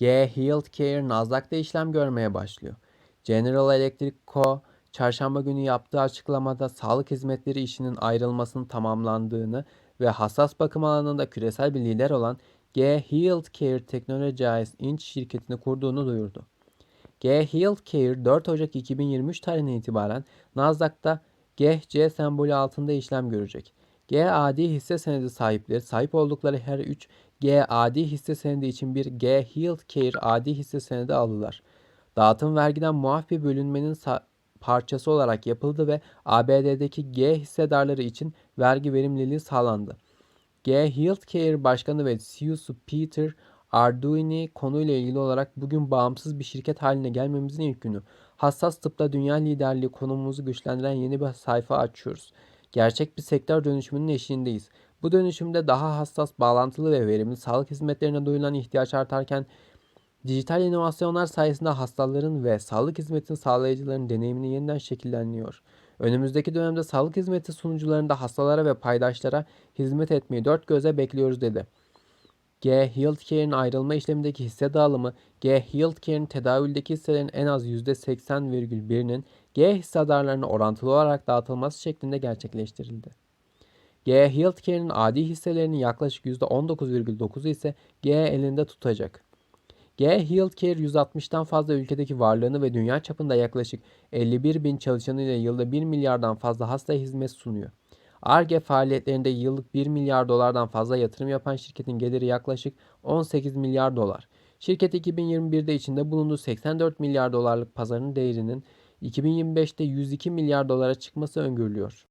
G Healthcare Nasdaq'ta işlem görmeye başlıyor. General Electric Co. çarşamba günü yaptığı açıklamada sağlık hizmetleri işinin ayrılmasının tamamlandığını ve hassas bakım alanında küresel bir lider olan G Healthcare Technologies Inc. şirketini kurduğunu duyurdu. G Healthcare 4 Ocak 2023 tarihinden itibaren Nasdaq'ta GHC sembolü altında işlem görecek. GAD hisse senedi sahipleri sahip oldukları her 3 GAD hisse senedi için bir G Healthcare AD hisse senedi alırlar. Dağıtım vergiden muaf bir bölünmenin parçası olarak yapıldı ve ABD'deki G hissedarları için vergi verimliliği sağlandı. G Healthcare Başkanı ve CEO'su Peter Arduini konuyla ilgili olarak bugün bağımsız bir şirket haline gelmemizin ilk günü. Hassas tıpta dünya liderliği konumumuzu güçlendiren yeni bir sayfa açıyoruz. Gerçek bir sektör dönüşümünün eşiğindeyiz. Bu dönüşümde daha hassas, bağlantılı ve verimli sağlık hizmetlerine duyulan ihtiyaç artarken dijital inovasyonlar sayesinde hastaların ve sağlık hizmetinin sağlayıcıların deneyimini yeniden şekilleniyor. Önümüzdeki dönemde sağlık hizmeti sunucularında hastalara ve paydaşlara hizmet etmeyi dört göze bekliyoruz dedi. G Healthcare'in ayrılma işlemindeki hisse dağılımı, G Healthcare'in tedavüldeki hisselerin en az %80,1'inin G hissedarlarına orantılı olarak dağıtılması şeklinde gerçekleştirildi. G Healthcare'in adi hisselerinin yaklaşık %19,9'u ise G elinde tutacak. G Healthcare 160'tan fazla ülkedeki varlığını ve dünya çapında yaklaşık 51 bin çalışanıyla yılda 1 milyardan fazla hasta hizmet sunuyor. ARGE faaliyetlerinde yıllık 1 milyar dolardan fazla yatırım yapan şirketin geliri yaklaşık 18 milyar dolar. Şirket 2021'de içinde bulunduğu 84 milyar dolarlık pazarın değerinin 2025'te 102 milyar dolara çıkması öngörülüyor.